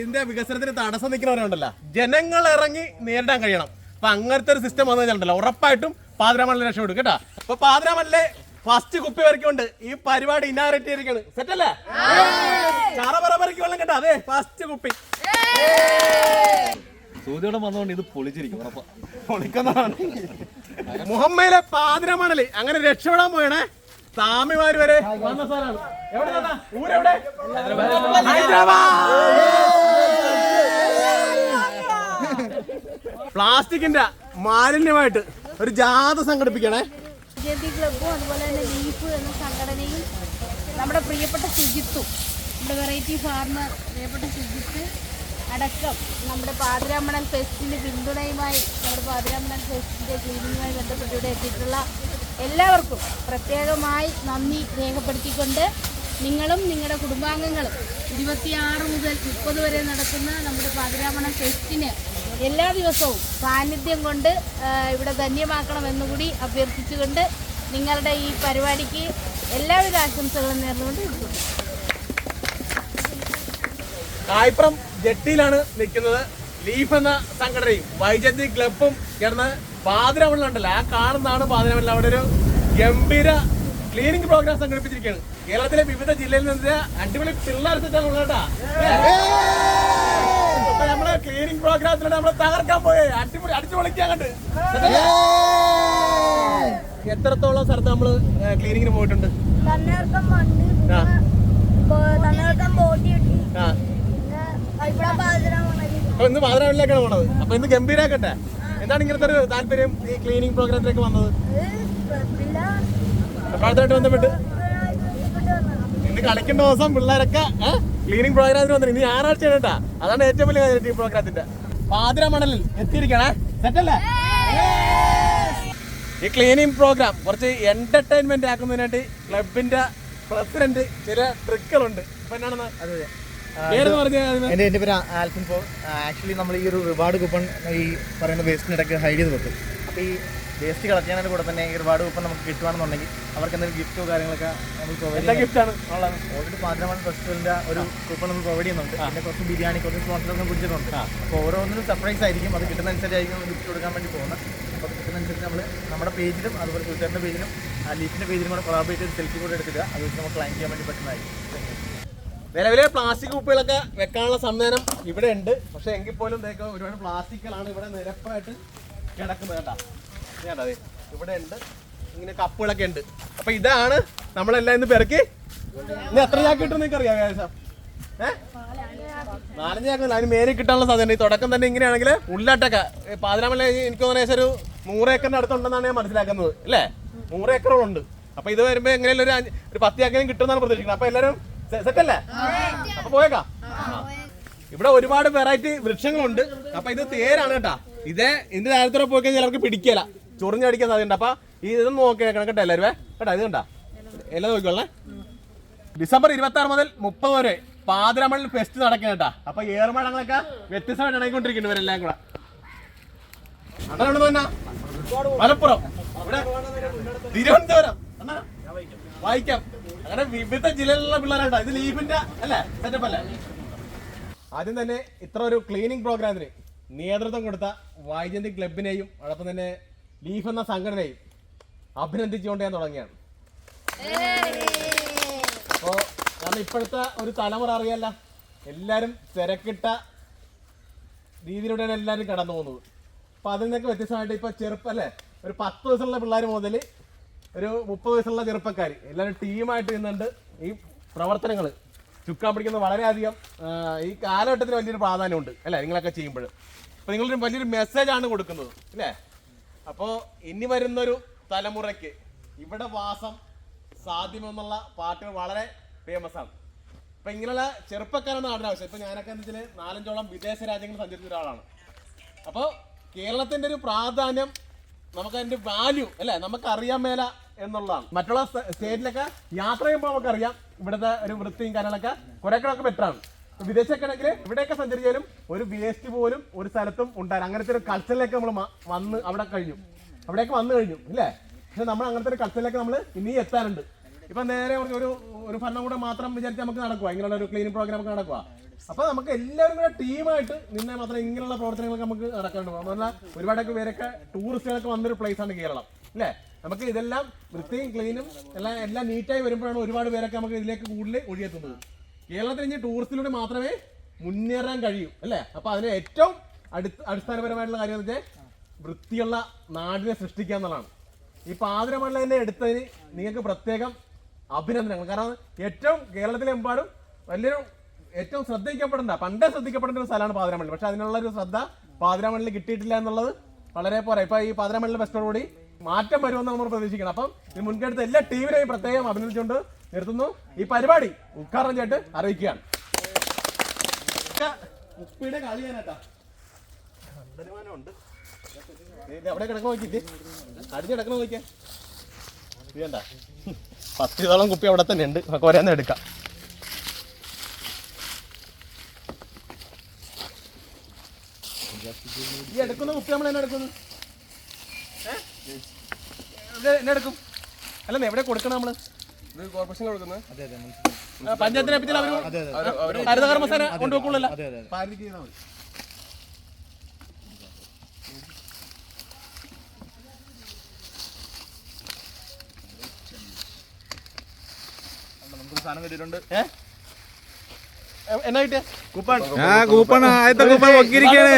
ഇതിന്റെ വികസനത്തിന് തടസ്സം നിൽക്കുന്നവരുണ്ടല്ലോ. ജനങ്ങൾ ഇറങ്ങി നേരിടാൻ കഴിയണം. അപ്പൊ അങ്ങനത്തെ ഒരു സിസ്റ്റം വന്നു കഴിഞ്ഞാൽ ഉറപ്പായിട്ടും പാതിരാമണിലെ രക്ഷപ്പെടും കേട്ടോ. അപ്പൊ പാതിരാമണിലെ ഫസ്റ്റ് കുപ്പി വരയ്ക്കൊണ്ട് ഈ പരിപാടി ഇന്നാറേറ്റ് ചെയ്തിരിക്കാണ് സെറ്റല്ലേ ചറപറ പറിക്ക് വെള്ളം കേട്ടോ. അതെ ഫസ്റ്റ് കുപ്പി. സൂര്യോടെ വന്നുകൊണ്ട് ഇത് പൊളിച്ചിരിക്കും പൊളിക്കുന്നതാണ്. മുഹമ്മയിലെ പാതിരമണൽ അങ്ങനെ രക്ഷപ്പെടാൻ പോയണേ. സ്വാമിമാര് വരെ വന്ന സ്ഥലമാണ്. എവിടെ ഊരെവിടെ? ഹൈദരാബാദ്! പ്ലാസ്റ്റിക്കിന്റെ മാലിന്യമായിട്ട് ഒരു ജാഥ സംഘടിപ്പിക്കണേ. ജയന്തി ക്ലബ്ബും അതുപോലെ തന്നെ ലീഫ് എന്ന സംഘടനയും നമ്മുടെ പ്രിയപ്പെട്ട ശുചിത്വം നമ്മുടെ വെറൈറ്റി ഫാർമർ പ്രിയപ്പെട്ട ശുചിത്ത് അടക്കം നമ്മുടെ പാതിരാമണൽ ഫെസ്റ്റിന് പിന്തുണയുമായി നമ്മുടെ പാതിരാമണൽ ഫെസ്റ്റിന്റെ ക്ലീനിങ്ങുമായി ബന്ധപ്പെട്ട് ഇവിടെ എത്തിയിട്ടുള്ള എല്ലാവർക്കും പ്രത്യേകമായി നന്ദി രേഖപ്പെടുത്തിക്കൊണ്ട് നിങ്ങളും നിങ്ങളുടെ കുടുംബാംഗങ്ങളും ഇരുപത്തിയാറ് മുതൽ മുപ്പത് വരെ നടക്കുന്ന നമ്മുടെ പാതിരാമണൽ ഫെസ്റ്റിന് എല്ലാ ദിവസവും സാന്നിധ്യം കൊണ്ട് ഇവിടെ ധന്യമാക്കണമെന്നുകൂടി അഭ്യർത്ഥിച്ചുകൊണ്ട് നിങ്ങളുടെ ഈ പരിപാടിക്ക് എല്ലാവിധ ആശംസകളും നേർന്നുകൊണ്ട് കായ്പ്രം ജെട്ടിയിലാണ് നിൽക്കുന്നത്. ലീഫ് എന്ന സംഘടനയും വൈജന്തി ക്ലബും ചേർന്ന് പാതിരമണ്ണിലുണ്ടല്ലോ ആ കാണുന്നതാണ് പാതിരമണ്ണിൽ അവിടെ ഒരു ഗംഭീര ക്ലീനിങ് പ്രോഗ്രാം സംഘടിപ്പിച്ചിരിക്കുകയാണ്. കേരളത്തിലെ വിവിധ ജില്ലയിൽ നിന്ന് അടിപൊളി പിള്ളേർ സെറ്റാണ് കേട്ടാ. അപ്പൊ നമ്മൾ ക്ലീനിങ് പ്രോഗ്രാമത്തിലൂടെ നമ്മൾ തകർക്കാൻ പോയേ. അടിപൊളി അടിച്ചു പൊളിക്കാൻ കണ്ട് എത്രത്തോളം സ്ഥലത്ത് നമ്മൾ ക്ലീനിങ്ങിന് പോയിട്ടുണ്ട്? ഇന്ന് മാതരാവിലേക്കാണ് പോണത്. അപ്പൊ ഇന്ന് ഗംഭീരാക്കട്ടെ. എന്താണ് ഇങ്ങനത്തെ ഒരു താല്പര്യം ഈ ക്ലീനിങ് പ്രോഗ്രാമിലേക്ക് വന്നത്? അടുത്തായിട്ട് ബന്ധപ്പെട്ട്? ഇന്ന് കളിക്കേണ്ട ദിവസം പിള്ളേരൊക്കെ ക്ലീനിങ് പ്രോഗ്രാമിന് വന്നിട്ട് ഇനി ഞായറാഴ്ച കേട്ടാ. അതാണ് ഏറ്റവും വലിയ കാര്യം ഈ പ്രോഗ്രാമത്തിന്റെ പാതിര മണലിൽ എത്തിയിരിക്കണേ. സെറ്റല്ലേ ഈ ക്ലീനിങ് പ്രോഗ്രാം കുറച്ച് എന്റർടൈൻമെന്റ് ആക്കുന്നതിനായിട്ട് ക്ലബിന്റെ പ്രസിഡന്റ് ചില ട്രിക്കുകളുണ്ട് എന്നാണെന്ന്? പേരെന്ന് പറഞ്ഞാൽ എന്റെ എന്റെ പേര് ആൽഫിൻ പോൾ ആക്ച്വലി നമ്മൾ ഈ ഒരു റിവാർഡ് കൂപ്പൺ ഈ പറയുന്ന വേസ്റ്റിനിടയ്ക്ക് ഹൈഡ് ചെയ്ത് വെക്കും. അപ്പോൾ ഈ വേസ്റ്റ് കളക്ട് ചെയ്യുന്നതിന് കൂടെ തന്നെ ഒരുപാട് കൂപ്പൺ നമുക്ക് കിട്ടുകയാണെന്നുണ്ടെങ്കിൽ അവർക്ക് എന്തെങ്കിലും ഗിഫ്റ്റോ കാര്യങ്ങളൊക്കെ നമ്മൾ പ്രൊവൈഡ് ഓൾറെഡി പാതിരമൺ ഫെസ്റ്റിവലിന്റെ ഒരു കൂപ്പൺ നമ്മൾ പ്രൊവൈഡ് ചെയ്യുന്നുണ്ട്. പിന്നെ കുറച്ച് ബിരിയാണി കുറച്ച് സ്പോൺസറൊക്കെ കുടിച്ചിട്ടുണ്ട്. അപ്പോൾ ഓരോന്നിനും സർപ്രൈസ് ആയിരിക്കും. അത് കിട്ടുന്നതനുസരിച്ചായിരിക്കും ഗിഫ്റ്റ് കൊടുക്കാൻ വേണ്ടി പോകുന്നത്. അപ്പോൾ കിട്ടുന്ന കിട്ടുന്നതനുസരിച്ച് നമ്മൾ നമ്മുടെ പേജിലും അതുപോലെ ട്വിറ്ററിന്റെ പേജിലും ആ ലീഫിന്റെ പേജിലും കൂടെ കൊളാബറേറ്റ് ചെയ്ത് സെൽഫി കൂടെ എടുത്തിട്ട് അത് വെച്ച് നമുക്ക് ക്ലൈം ചെയ്യാൻ വേണ്ടി പറ്റുന്നതായിരിക്കും. നിലവിലെ പ്ലാസ്റ്റിക് കുപ്പികളൊക്കെ വെക്കാനുള്ള സംവിധാനം ഇവിടെ ഉണ്ട്. പക്ഷേ എങ്കിൽ പോലും ഒരുപാട് പ്ലാസ്റ്റിക്കുകളാണ് ഇവിടെ നിരപ്പായിട്ട് കിടക്കുന്നത് കേട്ടാ. ഇവിടെ ഉണ്ട്. ഇങ്ങനെ കപ്പുകളൊക്കെ ഉണ്ട്. അപ്പൊ ഇതാണ് നമ്മളെല്ലാം ഇന്ന് പെറുക്കി ഇന്ന് എത്ര ചാക്ക് കിട്ടും നിങ്ങൾക്ക് അറിയാം ഏകദേശം? ഏ? നാലഞ്ച് ചാക്കല്ല അതിന് മേലെ കിട്ടാനുള്ള സാധ്യത ഈ തുടക്കം തന്നെ ഇങ്ങനെയാണെങ്കിൽ ഉള്ളാട്ടൊക്കെ പാതിരാമല എനിക്ക് തോന്നുന്ന ഒരു നൂറ് ഏക്കറിന്റെ അടുത്തുണ്ടെന്നാണ് ഞാൻ മനസ്സിലാക്കുന്നത്. അല്ലേ നൂറ് ഏക്കറുകളുണ്ട് അപ്പൊ ഇത് വരുമ്പോ എങ്ങനെയാലും ഒരു ഒരു പത്ത് ചാക്കെങ്കിലും കിട്ടുമെന്നാണ് പ്രതീക്ഷിക്കുന്നത്. അപ്പൊ എല്ലാവരും സെറ്റ് അല്ലേ അപ്പൊ പോയേക്കാം. ഇവിടെ ഒരുപാട് വെറൈറ്റി വൃക്ഷങ്ങളുണ്ട്. അപ്പൊ ഇത് തേരാണ് കേട്ടാ. ഇതേ ഇതിന്റെ താഴത്തോടെ പോയി കഴിഞ്ഞാൽ ചിലർക്ക് പിടിക്കല. ചൊറിഞ്ഞടിക്കാൻ സാധ്യതയുണ്ട്. അപ്പൊ ഈ ഇതൊന്നും നോക്കി കേട്ടോ എല്ലാവരും കേട്ടാ ഇത് കണ്ടാ? എല്ലാം നോക്കിക്കോളേ ഡിസംബർ ഇരുപത്തി ആറ് മുതൽ മുപ്പത് വരെ പാതിരമണിൽ ഫെസ്റ്റ് നടക്കുന്ന കേട്ടാ. അപ്പൊ ഏറുമഴങ്ങളൊക്കെ വ്യത്യസ്തമായിട്ട് ഇണങ്ങിക്കൊണ്ടിരിക്കുന്നു ഇവരെല്ലാം കൂടെ. മലപ്പുറം. ഇവിടെ തിരുവനന്തപുരം. വായിക്കാം. അങ്ങനെ വിവിധ ജില്ലകളിലുള്ള പിള്ളേരാട്ടോ. ഇത് ലീഫിന്റെ അല്ലേ? സെറ്റപ്പ് അല്ലേ? ആദ്യം തന്നെ ഇത്ര ഒരു ക്ലീനിങ് പ്രോഗ്രാമിന് നേതൃത്വം കൊടുത്ത വൈജന്തി ക്ലബിനെയും അതോടൊപ്പം തന്നെ ലീഫ് എന്ന സംഘടനയെ അഭിനന്ദിച്ചുകൊണ്ട് ഞാൻ തുടങ്ങിയാണ്. അപ്പോ കാരണം ഇപ്പോഴത്തെ ഒരു തലമുറ അറിയാല്ല എല്ലാരും തിരക്കിട്ട രീതിയിലൂടെയാണ് എല്ലാവരും കടന്നു പോകുന്നത്. അപ്പൊ അതിൽ നിന്നൊക്കെ വ്യത്യസ്തമായിട്ട് ഇപ്പൊ ചെറുപ്പം അല്ലേ? ഒരു പത്ത് വയസ്സുള്ള പിള്ളേർ മുതൽ ഒരു മുപ്പത് വയസ്സുള്ള ചെറുപ്പക്കാർ എല്ലാവരും ടീമായിട്ട് നിന്നുണ്ട്. ഈ പ്രവർത്തനങ്ങൾ ചുക്കാൻ പിടിക്കുന്നത് വളരെയധികം ഈ കാലഘട്ടത്തിന് വലിയൊരു പ്രാധാന്യമുണ്ട് അല്ലേ? നിങ്ങളൊക്കെ ചെയ്യുമ്പോൾ. അപ്പോൾ നിങ്ങളൊരു വലിയൊരു മെസ്സേജാണ് കൊടുക്കുന്നത് അല്ലേ? അപ്പോൾ ഇനി വരുന്നൊരു തലമുറയ്ക്ക് ഇവിടെ വാസം സാധ്യമെന്നുള്ള പാട്ടുകൾ വളരെ ഫേമസ് ആണ് അപ്പൊ ഇങ്ങനെയുള്ള ചെറുപ്പക്കാരാണ് നാടിന് ആവശ്യം. ഇപ്പൊ ഞാനൊക്കെ എന്താ നാലഞ്ചോളം വിദേശ രാജ്യങ്ങൾ സഞ്ചരിച്ച ഒരാളാണ്. അപ്പോ കേരളത്തിന്റെ ഒരു പ്രാധാന്യം നമുക്ക് അതിന്റെ വാല്യൂ അല്ലെ? നമുക്ക് അറിയാൻ മേല എന്നുള്ളതാണ്. മറ്റുള്ള സ്റ്റേറ്റിലൊക്കെ യാത്ര ചെയ്യുമ്പോൾ നമുക്കറിയാം ഇവിടുത്തെ ഒരു വൃത്തിയും കാര്യങ്ങളൊക്കെ കുറെ കൂടെ ബെറ്ററാണ് വിദേശമൊക്കെ ആണെങ്കിൽ ഇവിടെയൊക്കെ സഞ്ചരിച്ചാലും ഒരു വേസ്റ്റ് പോലും ഒരു സ്ഥലത്തും ഉണ്ടായിരുന്നു അങ്ങനത്തെ ഒരു കൾച്ചറിലേക്ക് നമ്മൾ വന്ന് അവിടെ കഴിഞ്ഞു. അവിടെയൊക്കെ വന്നു കഴിഞ്ഞു ഇല്ലേ? പക്ഷെ നമ്മൾ അങ്ങനത്തെ ഒരു കൾച്ചറിലേക്ക് നമ്മൾ ഇനി എത്താനുണ്ട്. ഇപ്പൊ നേരെ ഒരു ഒരു ഭരണം കൂടെ മാത്രം വിചാരിച്ച് നമുക്ക് നടക്കുക ഇങ്ങനെയുള്ള ഒരു ക്ലീനിങ് പ്രോഗ്രാം ഒക്കെ നടക്കുക അപ്പൊ നമുക്ക് എല്ലാവരും കൂടെ ടീമായിട്ട് നിന്നെ മാത്രം ഇങ്ങനെയുള്ള പ്രവർത്തനങ്ങളൊക്കെ നമുക്ക് നടക്കാണ്ട് പോകാം പറഞ്ഞാൽ ഒരുപാടൊക്കെ പേരൊക്കെ ടൂറിസ്റ്റുകളൊക്കെ വന്നൊരു പ്ലേസ് ആണ് കേരളം അല്ലേ നമുക്ക് ഇതെല്ലാം വൃത്തിയും ക്ലീനും എല്ലാം എല്ലാം നീറ്റായി വരുമ്പോഴാണ് ഒരുപാട് പേരൊക്കെ നമുക്ക് ഇതിലേക്ക് കൂടുതൽ ഒഴിയെത്തുന്നത് കേരളത്തിൽ ഇനി ടൂറിസത്തിലൂടെ മാത്രമേ മുന്നേറാൻ കഴിയൂ അല്ലേ? അപ്പൊ അതിന് ഏറ്റവും അടുത്ത അടിസ്ഥാനപരമായിട്ടുള്ള കാര്യം എന്ന് വെച്ചാൽ വൃത്തിയുള്ള നാടിനെ സൃഷ്ടിക്കുക എന്നുള്ളതാണ്. ഈ പാതിരമണ്ഡലം തന്നെ എടുത്തതിന് നിങ്ങൾക്ക് പ്രത്യേകം അഭിനന്ദനങ്ങൾ. കാരണം ഏറ്റവും കേരളത്തിലെമ്പാടും വലിയൊരു ഏറ്റവും ശ്രദ്ധിക്കപ്പെടേണ്ട പണ്ടേ ശ്രദ്ധിക്കപ്പെടേണ്ട ഒരു സ്ഥലമാണ് പാതിരമണ്ഡലം പക്ഷെ അതിനുള്ള ഒരു ശ്രദ്ധ പാതിരമണ്ഡലിൽ കിട്ടിയിട്ടില്ല എന്നുള്ളത് വളരെ പോരാ. ഇപ്പൊ ഈ പാതിരമണ്ഡലം ബെസ്റ്റോടുകൂടി മാറ്റം വരുമെന്ന് നമ്മൾ പ്രതീക്ഷിക്കണം അപ്പം മുൻകെടുത്ത എല്ലാ ടീമിനെയും പ്രത്യേകം അഭിനന്ദിച്ചുകൊണ്ട് നിർത്തുന്നു. ഈ പരിപാടി ഉദ്ഘാടനം ചെയ്തിട്ട് അറിയിക്കുകയാണ്. ഉപ്പിയുടെ കളിയാനേട്ടാ ഉണ്ട് അവിടെ കിടക്കണ നോക്കിയിട്ട് അടിച്ച് കിടക്കണ നോക്കിയാ. ചെയ്യണ്ട പത്ത് ഇതോളം കുപ്പി അവിടെ തന്നെ ഉണ്ട്. നമുക്ക് ഒരേന്ന് എടുക്കാം. ഈ എടുക്കുന്ന കുപ്പി നമ്മൾ എന്നെ എടുക്കുന്നു എന്നെ എടുക്കും? അല്ലെന്ന് എവിടെ കൊടുക്കണം നമ്മൾ? കോർപ്പറേഷൻ കൊടുക്കുന്നത്. അതെ പഞ്ചായത്തിനെ പറ്റി അവർ ഹരിതകർമ്മസേന കൊണ്ടുപോക്കുള്ളല്ലോ അതെ അതെ സാധനം കിട്ടിയിട്ടുണ്ട്. ഏ? എ- എന്നാ കിട്ടിയ? കൂപ്പൺ ആ കൂപ്പൺ ആദ്യത്തെ കൂപ്പൺ പൊക്കിയിരിക്കാണ്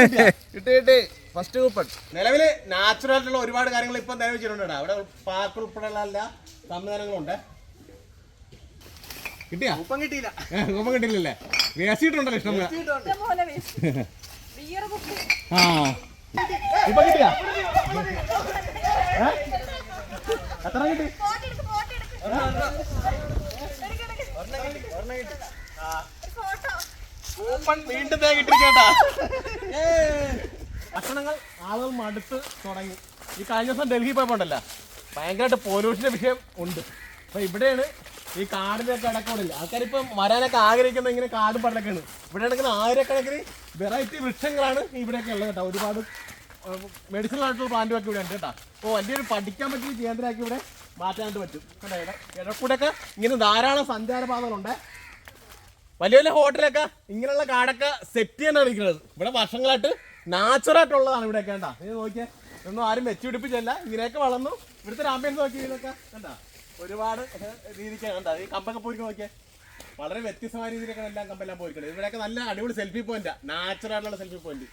കിട്ടി കിട്ടി. First coupon. നിലവിൽ നാച്ചുറൽ ആയിട്ടുള്ള ഒരുപാട് കാര്യങ്ങൾ ഇപ്പൊ നിലവിൽ വെച്ചിട്ടുണ്ട് അവിടെ പാർക്ക് ഉൾപ്പെടെയുള്ള എല്ലാ സംവിധാനങ്ങളും ഉണ്ട് കിട്ടിയാ? കൂപ്പൺ കിട്ടിയില്ല. കിട്ടിയില്ലല്ലേ? വേസിട്ടുണ്ടല്ലോ ഇഷ്ടം ആ. ഇപ്പൊ കിട്ടിയാ? എത്ര കിട്ടി? കൂപ്പൺ വീണ്ടും ഭക്ഷണങ്ങൾ ആളുകൾ മടുത്ത് തുടങ്ങി. ഈ കഴിഞ്ഞ ദിവസം ഡൽഹി പോയപ്പോണ്ടല്ല. ഭയങ്കരമായിട്ട് പോലൂഷന്റെ വിഷയം ഉണ്ട്. അപ്പൊ ഇവിടെയാണ് ഈ കാടിനൊക്കെ അടക്കമില്ല ആൾക്കാരിപ്പം വരാനൊക്കെ ആഗ്രഹിക്കുന്ന ഇങ്ങനെ കാടും പടലൊക്കെയാണ് ഇവിടെ നടക്കുന്ന ആയിരക്കണക്കിന് വെറൈറ്റി വൃക്ഷങ്ങളാണ് ഇവിടെയൊക്കെ ഉള്ളത് കേട്ടോ. ഒരുപാട് മെഡിസിനൽ ആയിട്ടുള്ള പ്ലാന്റും ഒക്കെ ഇവിടെ ഉണ്ട് കേട്ടോ. അപ്പോൾ വലിയൊരു പഠിക്കാൻ പറ്റിയ കേന്ദ്രമാക്കി ഇവിടെ മാറ്റാനായിട്ട് പറ്റും. കേട്ടോ ഇവിടെ ഇടക്കൂടെയൊക്കെ ഇങ്ങനെ ധാരാളം സഞ്ചാരപാതകളുണ്ട് വലിയ വലിയ ഹോട്ടലൊക്കെ ഇങ്ങനെയുള്ള കാടൊക്കെ സെറ്റ് ചെയ്യാനാണ് ഇരിക്കുന്നത്. ഇവിടെ വർഷങ്ങളായിട്ട് നാച്ചുറൽ ആയിട്ടുള്ളതാണ് ഇവിടെയൊക്കെ കേട്ടോ. നോക്കിയാൽ നോക്കിയേ ഇതൊന്നും ആരും വെച്ചുപിടിപ്പിച്ചല്ല ഇങ്ങനെയൊക്കെ വളർന്നു. ഇവിടുത്തെ ആംബിയൻസ് നോക്കി ഇതൊക്കെ. കണ്ട? ഒരുപാട് രീതിക്ക് കണ്ട. ഈ കമ്പൊക്കെ പോയി നോക്കിയാൽ വളരെ വ്യത്യസ്തമായ രീതിയിലൊക്കെയാണ് എല്ലാം കമ്പെല്ലാം പോയിരിക്കുന്നത് ഇവിടെയൊക്കെ നല്ല അടിപൊളി സെൽഫി പോയിന്റാ നാച്ചുറൽ ആയിട്ടുള്ള സെൽഫി പോയിന്റ്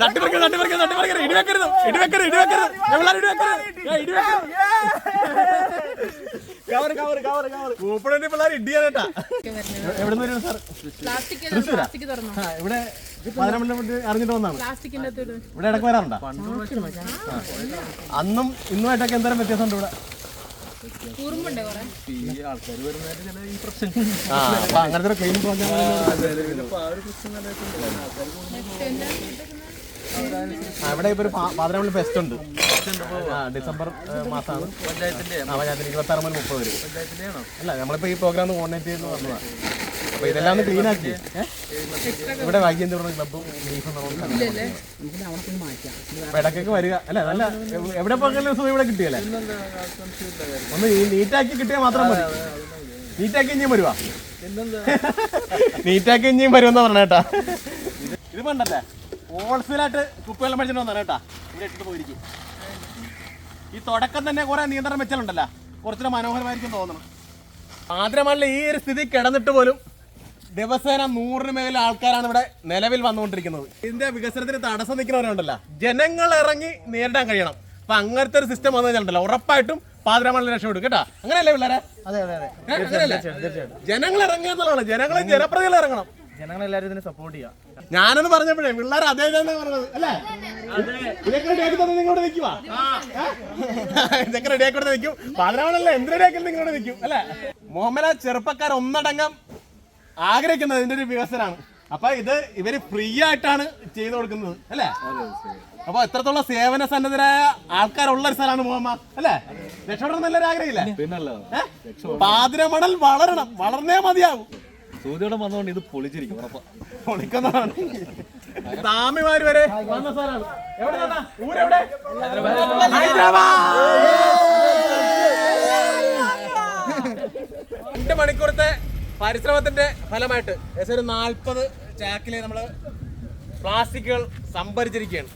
തട്ടിപ്പറിക്കരുത് തട്ടിപ്പറിക്കരുത് തട്ടിപ്പറിക്കരുത് ഇടിവെക്കരുത് ഇടിവെക്കരുത് ഇടിവെക്കരുത് എവിടെ ഇടിവെക്കരുത് ഏയ് ഇടിവെക്കരുത് കവറ് കവറ് കവറ് കവറ്. കൂപ്പണിന്റെ പിള്ളേർ ഇടിയാനേട്ടാ എവിടെ നിന്ന് സാർ? പ്ലാസ്റ്റിക് പ്ലാസ്റ്റിക് തുറന്നു. ആ ഇവിടെ പതിനെട്ട് അറിഞ്ഞിട്ട് വന്നാണ് ഇവിടെ ഇടയ്ക്ക് വരാറുണ്ടോ? അന്നും ഇന്നുമായിട്ടൊക്കെ എന്തോരം വ്യത്യാസമുണ്ട് ഇവിടെ? കുറുമ്പുണ്ടേ കുറെ? ഈ ആൾക്കാർ വരുന്നതായിട്ട് ചില ഈ പ്രശ്നങ്ങൾ ആ അങ്ങനത്തെ ഒരു ക്ലീൻ ഇവിടെ ഇപ്പൊ ഒരു പാതിരമണി ഫെസ്റ്റ് ഉണ്ട്. ഡിസംബർ മാസമാണ് പഞ്ചായത്തിന്റെ ഇരുപത്തി ആറ് മുതൽ മുപ്പത് വരും. ആണോ അല്ല നമ്മളിപ്പോ ഈ പ്രോഗ്രാം കോർഡിനേറ്റ് ചെയ്യുന്നു വന്നതാണ് അപ്പൊ ഇതെല്ലാം ക്ലീൻ ആക്കി? ഇവിടെ പറഞ്ഞ? ക്ലബും ഇടക്കൊക്കെ വരിക. അല്ല? നല്ല എവിടെ പോകാനും സുഖം ഇവിടെ കിട്ടിയല്ലേ ഒന്ന് നീറ്റാക്കി കിട്ടിയാൽ മാത്രം മതി. നീറ്റാക്കി ഇനിയും വരുവാ. നീറ്റാക്കി ഇനിയും വരുമെന്ന് പറഞ്ഞേട്ടാ ഇത് പണ്ടല്ലേ? ഹോൾസെയിലായിട്ട് കുപ്പിവെള്ളം മേടിച്ചിട്ട് വന്നാണ് കേട്ടാ. ഇവിടെ ഇട്ടിട്ട് പോയിരിക്കും. ഈ തുടക്കം തന്നെ കുറെ നിയന്ത്രണം വെച്ചാലുണ്ടല്ലോ. കുറച്ചുകൂടെ മനോഹരമായിരിക്കും തോന്നണം. ആദ്രമല്ല ഈ ഒരു സ്ഥിതി കിടന്നിട്ട് പോലും ദിവസേന നൂറിന് മേലെ ആൾക്കാരാണ് ഇവിടെ നിലവിൽ വന്നുകൊണ്ടിരിക്കുന്നത്. ഇതിന്റെ വികസനത്തിന് തടസ്സം നിൽക്കുന്നവരുണ്ടല്ലോ. ജനങ്ങൾ ഇറങ്ങി നേരിടാൻ കഴിയണം. അപ്പൊ അങ്ങനത്തെ ഒരു സിസ്റ്റം വന്നു കഴിഞ്ഞാൽ ഉറപ്പായിട്ടും പാതിരാമണി രക്ഷപ്പെടും കേട്ടാ? അങ്ങനെയല്ലേ പിള്ളേരെ? അതെ അതെ അതെ. അങ്ങനെയല്ലേ? ജനങ്ങൾ ഇറങ്ങുക എന്നുള്ളതാണ് ജനങ്ങളെ ജനപ്രതികൾ ഇറങ്ങണം. ജനങ്ങളെല്ലാരും ഇതിനെ സപ്പോർട്ട് ചെയ്യാം. ഞാനെന്ന് പറഞ്ഞപ്പോഴേ പിള്ളേർ അതേ തന്നെ പറഞ്ഞത്. അല്ലേ? ഇതൊക്കെ റെഡിയാക്കി തന്നെ നിങ്ങളോട് നിൽക്കുക ഇതൊക്കെ റെഡിയാക്കി നിൽക്കും. പാതിരാമണല്ലേ എന്ത് റെഡിയാക്കി നിങ്ങളോട് നിൽക്കും? അല്ലേ? മുഹമ്മദ ചെറുപ്പക്കാർ ഒന്നടങ്കം ആഗ്രഹിക്കുന്നത് ഇതിന്റെ ഒരു വികസനമാണ്. അപ്പൊ ഇത് ഇവർ ഫ്രീ ആയിട്ടാണ് ചെയ്തു കൊടുക്കുന്നത് അല്ലേ? അപ്പൊ എത്രത്തോളം സേവന സന്നദ്ധരായ ആൾക്കാരുള്ള ഒരു സ്ഥലമാണ് മുഹമ്മ അല്ലേ? രക്ഷപ്പെടണം നല്ലൊരു ആഗ്രഹമില്ല പാതിരമണൽ വളരണം. വളർന്നേ മതിയാവും. സൂര്യോടെ വന്നുകൊണ്ട് ഇത് പൊളിച്ചിരിക്കും പൊളിക്കുന്നതാണ്. താമിമാര് വരെ. വന്ന സ്ഥലമാണ്. എവിടെ? ഹൈദരാബാദ്! രണ്ട് മണിക്കൂറത്തെ പരിശ്രമത്തിന്റെ ഫലമായിട്ട് ഏകദേശം ഒരു നാൽപ്പത് ചാക്കിലെ നമ്മൾ പ്ലാസ്റ്റിക്കുകൾ സംഭരിച്ചിരിക്കുകയാണ്.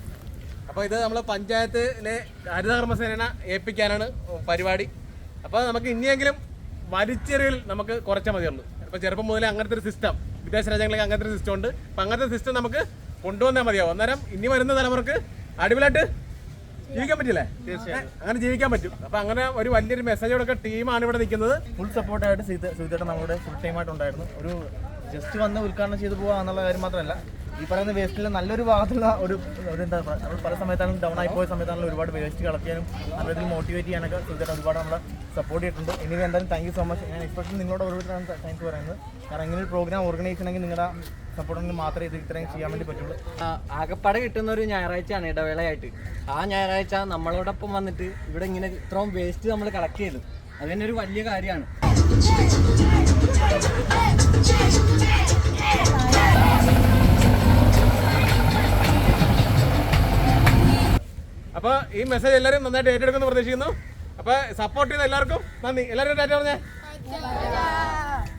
അപ്പോൾ ഇത് നമ്മൾ പഞ്ചായത്തിലെ ഹരിതകർമ്മസേന ഏൽപ്പിക്കാനാണ് പരിപാടി. അപ്പോൾ നമുക്ക് ഇനിയെങ്കിലും വലിച്ചെറിയൽ നമുക്ക് കുറച്ചാൽ മതിയുള്ളൂ. ഇപ്പോൾ ചെറുപ്പം മുതലേ അങ്ങനത്തെ ഒരു സിസ്റ്റം വിദേശ രാജ്യങ്ങളിലേക്ക് അങ്ങനത്തെ ഒരു സിസ്റ്റം ഉണ്ട്. അപ്പം അങ്ങനത്തെ സിസ്റ്റം നമുക്ക് കൊണ്ടുവന്നാൽ മതിയാവും. അന്നേരം ഇനി വരുന്ന തലമുറയ്ക്ക് അടിപൊളിയായിട്ട് ജീവിക്കാൻ പറ്റില്ലേ? തീർച്ചയായും. അങ്ങനെ ജീവിക്കാൻ പറ്റും. അപ്പൊ അങ്ങനെ ഒരു വലിയൊരു മെസ്സേജോടൊക്കെ ടീമാണ് ഇവിടെ നിൽക്കുന്നത്. ഫുൾ സപ്പോർട്ടായിട്ട് സുഹിതേട്ടൻ നമ്മുടെ ഫുൾ ടൈം ആയിട്ടുണ്ടായിരുന്നു ഒരു ജസ്റ്റ് വന്ന് ഉദ്ഘാടനം ചെയ്തു പോകുക എന്നുള്ള കാര്യം മാത്രമല്ല ഈ പറയുന്ന വേസ്റ്റിൽ നല്ലൊരു ഭാഗത്തുള്ള ഒരു എന്താ പറയുക നമ്മൾ പല സമയത്താണെങ്കിലും ഡൗൺ ആയി പോയ സമയത്താണെങ്കിലും ഒരുപാട് വേസ്റ്റ് കളക്ട് ചെയ്യാനും നല്ല രീതിയിൽ മോട്ടിവേറ്റ് ചെയ്യാനൊക്കെ സുധേട്ടൻ ഒരുപാട് നമ്മളെ സപ്പോർട്ട് ചെയ്തിട്ടുണ്ട്. എനിക്ക് എന്തായാലും താങ്ക് യു സോ മച്ച് ഞാൻ എക്സ്പെഷ്യൽ നിങ്ങളോട് ഓരോരുത്തരാണ് താങ്ക്സ് പറയുന്നത്. കാരണം ഇങ്ങനെ ഒരു പ്രോഗ്രാം ഓർഗനൈസ് ചെയ്യണമെങ്കിൽ നിങ്ങളുടെ സപ്പോർട്ടുണ്ടെങ്കിൽ മാത്രമേ ഇത് ഇത്രയും ചെയ്യാൻ വേണ്ടി പറ്റുള്ളൂ. ആകപ്പാടെ കിട്ടുന്ന ഒരു ഞായറാഴ്ചയാണ് ഇടവേളയായിട്ട്. ആ ഞായറാഴ്ച നമ്മളോടൊപ്പം വന്നിട്ട് ഇവിടെ ഇങ്ങനെ ഇത്രയും വേസ്റ്റ് നമ്മൾ കളക്ട് ചെയ്തു. അത് തന്നെ ഒരു വലിയ കാര്യമാണ്. അപ്പോൾ ഈ മെസ്സേജ് എല്ലാരും നന്നായിട്ട് ഏറ്റെടുക്കുമെന്ന് പ്രതീക്ഷിക്കുന്നു. അപ്പോൾ സപ്പോർട്ട് ചെയ്ത എല്ലാവർക്കും നന്ദി. എല്ലാവരും ഡാറ്റ പറഞ്ഞേ?